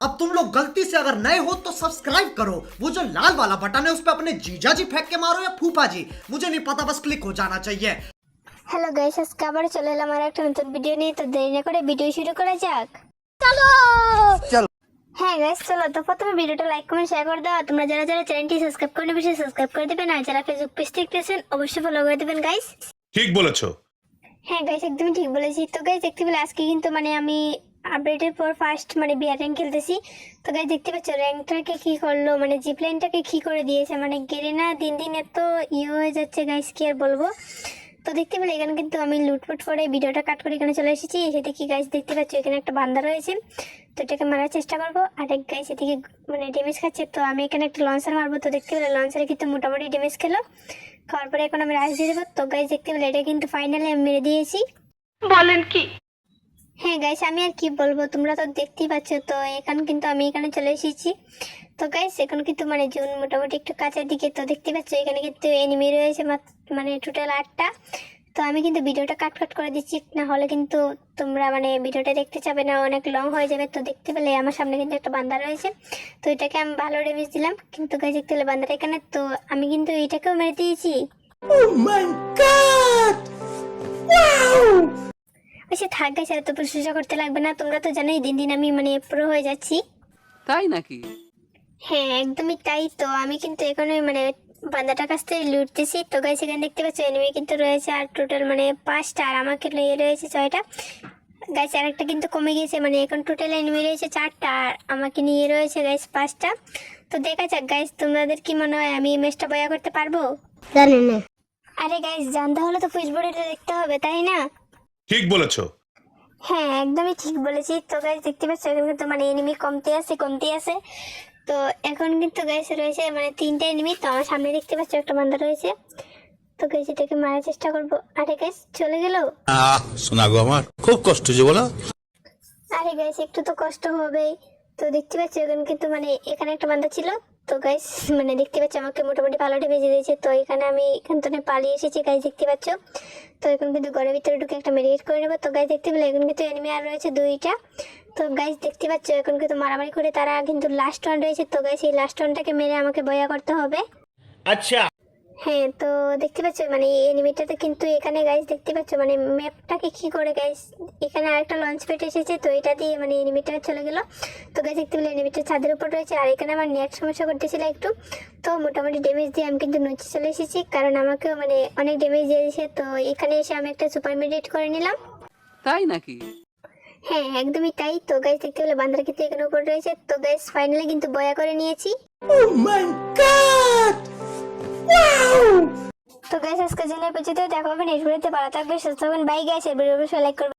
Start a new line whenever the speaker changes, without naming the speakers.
अब तुम लोग गलती से अगर नए हो तो सब्सक्राइब करो वो जो लाल वाला बटन है उस पर अपने जीजा जी फेंक के मारो या फूफा जी मुझे नहीं पता बस क्लिक हो जाना चाहिए
হ্যালো গাইস আজকে আবার চলে এলাম আর একটা নতুন ভিডিও নিয়ে তো দেরি না করে ভিডিও শুরু করা যাক
চলো।
হ্যাঁ গাইস চলো তো প্রথমে ভিডিওটা লাইক কমেন্ট শেয়ার করে দাও তোমরা যারা যারা চ্যানেলটি সাবস্ক্রাইব করে নেবে সাবস্ক্রাইব করে দেবেন আর যারা ফেসবুক পেজ দেখতেছেন অবশ্যই ফলো করে দেবেন গাইস
ঠিক বলেছো
হ্যাঁ গাইস একদমই ঠিক বলেছি তো গাইস দেখতে পেলে আজকে কিন্তু মানে আমি আপডেটের পর ফার্স্ট মানে বিয়ার র্যাঙ্ক খেলতেছি। তো গাইস দেখতে পাচ্ছ র্যাঙ্কটাকে কি করল? মানে জিপ লাইনটাকে কি করে দিয়েছে? মানে গেরেনা দিন দিন এত ইয়ে হয়ে যাচ্ছে গাইস কি আর বলব? তো দেখতে পেলে এখানে কিন্তু আমি লুটপুট করে ভিডিওটা কাট করে এখানে চলে এসেছি। এসে দেখি গাইস দেখতে পাচ্ছ, এখানে একটা বান্দা রয়েছে। তো এটাকে মারার চেষ্টা করব। আর এক গাইস এদিকে মানে ড্যামেজ খাচ্ছে। তো আমি এখানে একটা লঞ্চার মারবো। তো দেখতে পেলে লঞ্চারে কিন্তু মোটামুটি ড্যামেজ খেলো। খাওয়ার পরে এখন আমি রাইস দিয়ে দেবো। তো গাইস দেখতে পেলে এটা কিন্তু ফাইনালি আমি মেরে দিয়েছি। হ্যাঁ গাইস আমি আর কি বলব? তোমরা তো দেখতেই পাচ্ছ, তো এখন কিন্তু আমি এখানে চলে এসেছি। তো গাইস এখন কিন্তু মানে জুন মোটামুটি একটু কাছের দিকে, তো দেখতে পাচ্ছ, এখানে কিন্তু এনিমি রয়েছে মানে টোটাল আটটা। তো আমি কিন্তু ভিডিওটা কাট কাট করে দিচ্ছি, না হলে কিন্তু তোমরা মানে ভিডিওটা দেখতে চাবে না, অনেক লং হয়ে যাবে। তো দেখতে পেলে আমার সামনে কিন্তু একটা বান্দা রয়েছে। তো এটাকে আমি ভালো ডেমেজ দিলাম, কিন্তু গাইস দেখতে পেলে বান্দাটা এখানে, তো আমি কিন্তু এটাকেও মেরে দিয়েছি। আচ্ছা থাক গাইস এত প্রশংসা করতে লাগবে না। তোমরা তো জানোই দিন দিন আমি মানে প্রো হয়ে যাচ্ছি।
তাই নাকি?
হ্যাঁ একদমই তাই তো। আমি কিন্তু এখানে মানে বান্দাটার কাছ থেকে লুটতেছি। তো গাইস এখানে দেখতে পাচ্ছ এনিমি কিন্তু রয়েছে আর টোটাল মানে পাঁচটা আর আমাকে রয়েছে ছয়টা। গাইস আরেকটা কিন্তু কমে গিয়েছে মানে এখন টোটাল এনিমি রয়েছে চারটা আর আমাকে নিয়ে রয়েছে গাইস পাঁচটা। তো দেখা যাক গাইস তোমাদের কি মনে হয় আমি এই ম্যাচটা বয়া করতে পারব?
জানি না।
আরে গাইস জানতে হলে তো ফুটবলটা দেখতে হবে তাই না?
ঠিক বলেছ।
হ্যাঁ একদমই ঠিক বলেছি তো গাইস দেখতে পাচ্ছ এখন কিন্তু মানে এনিমি কমতে আছে কমতে আছে। তো এখন কিন্তু গাইস রয়েছে মানে তিনটা এনিমি তো আমার সামনে দেখতে পাচ্ছ একটা বান্দা রয়েছে। তো গাইস এটাকে মারার চেষ্টা করব। আরে গাইস চলে গেল?
শোনা গো আমার খুব কষ্ট যে বলো।
আরে গাইস একটু তো কষ্ট হবেই। তো দেখতে পাচ্ছ এখন কিন্তু মানে এখানে একটা বান্দা ছিল। তো গাইস মানে দেখতে পাচ্ছি, আমাকে মোটামুটি পালাটে ভেজে দিয়েছে। তো এখানে আমি এখান থেকে পালিয়ে এসেছি গাইস দেখতে পাচ্ছ। তো এখন কিন্তু ঘরের ভিতরে ঢুকে একটা মেডিকেট করে নেব। তো গাইস দেখতে পেলে এখন কিন্তু এনিমি আর রয়েছে দুইটা। তো গাইস দেখতে পাচ্ছ, এখন কিন্তু মারামারি করে তারা কিন্তু লাস্ট রাউন্ড রয়েছে। তো গাইস এই লাস্ট রাউন্ডটাকে মেরে আমাকে বয়া করতে হবে।
আচ্ছা।
হ্যাঁ তো দেখতে পাচ্ছ মানে এই এনিমিটাতে কিন্তু এখানে গাইস দেখতে পাচ্ছ মানে ম্যাপটাকে কি করে গাইস এখানে আরেকটা লঞ্চ প্যাড এসেছে তো এটা দিয়ে মানে এনিমিটা চলে গেল। তো গাইস দেখতে পেলে এনিমিটা ছাদের উপর রয়েছে আর এখানে আমার নেট সমস্যা করতেছিল একটু। তো মোটামুটি ড্যামেজ দিয়ে আমি কিন্তু নিচে চলে এসেছি কারণ আমাকেও মানে অনেক ড্যামেজ দিয়ে দিয়েছে তো এখানে এসে আমি একটা সুপার মেডিট করে নিলাম।
তাই নাকি?
হ্যাঁ একদমই তাই। তো গাইস দেখতে পেলে বান্দার কিন্তু এখানে উপর রয়েছে তো গাইস ফাইনালি কিন্তু বয়া করে নিয়েছি। তো গাইস আজকে এই পর্যন্ত দেখা হবে নেক্সট ভিডিওতে ভালো থাকবে সুস্থ থাকবেন বাই গেছে এর ভিডিও লাইক করবেন।